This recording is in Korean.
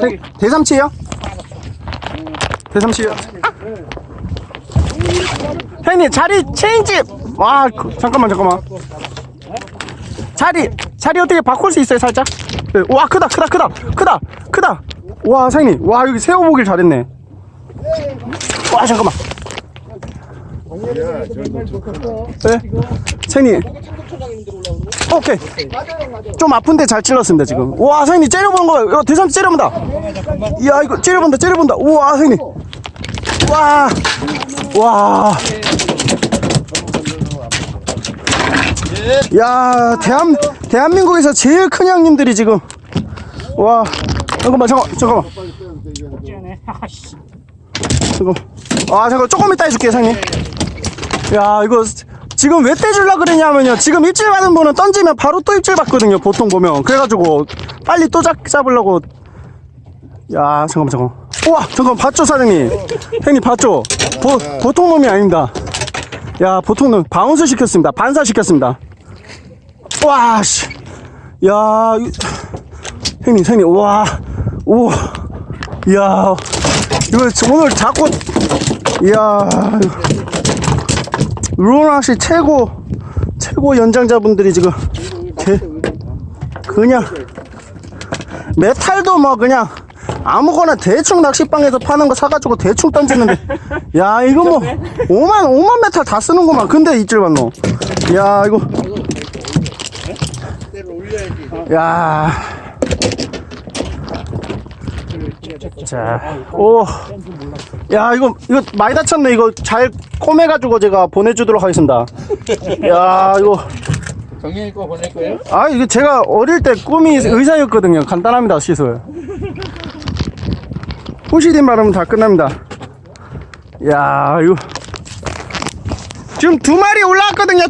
대, 대삼치요? 대삼치요? 형님 자리 체인지 와 그, 잠깐만 잠깐만. 자리 자리 어떻게 바꿀 수 있어요 살짝? 네, 와 크다 크다 크다 크다 크다. 와 사장님 와 여기 세워보길 잘했네. 와 잠깐만. 네? 사장님 오케이 좀 아픈데 잘 찔렀습니다 지금 와 사장님 째려보는 거 이거 대삼치 째려본다 이야 이거 째려본다 째려본다 우와 사장님 와 와. 야, 대한, 대한민국에서 제일 큰 형님들이 지금. 와. 잠깐만, 잠깐, 잠깐만. 잠깐. 아, 잠깐, 조금 이따 해줄게, 사장님. 야, 이거, 지금 왜 떼주려 그러냐면요. 지금 입질 받은 분은 던지면 바로 또 입질 받거든요, 보통 보면. 그래가지고, 빨리 또 잡, 잡으려고. 야, 잠깐만, 잠깐만. 우와, 잠깐, 봤죠, 사장님? 형님, 봤죠? 보, 보통 놈이 아닙니다. 야, 보통 놈, 바운스 시켰습니다. 반사 시켰습니다. 와, 씨. 야, 이- 형님, 형님, 와, 오, 야, 이거 오늘 자꾸, 이야, 루나씨 최고, 최고 연장자분들이 지금, 개, 그냥, 메탈도 뭐 그냥, 아무거나 대충 낚시방에서 파는 거 사가지고 대충 던지는데, 야, 이거 뭐, 5만, 5만 메탈 다 쓰는구만. 근데 입질 받노. 야, 이거. 야. 자, 오. 야, 이거, 이거 많이 다쳤네. 이거 잘 꼬매가지고 제가 보내주도록 하겠습니다. 야, 이거. 정현이 거 보낼 거예요? 아, 이게 제가 어릴 때 꿈이 의사였거든요. 간단합니다, 시술. 호시딘 바르면 다 끝납니다. 야, 이거. 지금 두 마리 올라왔거든요.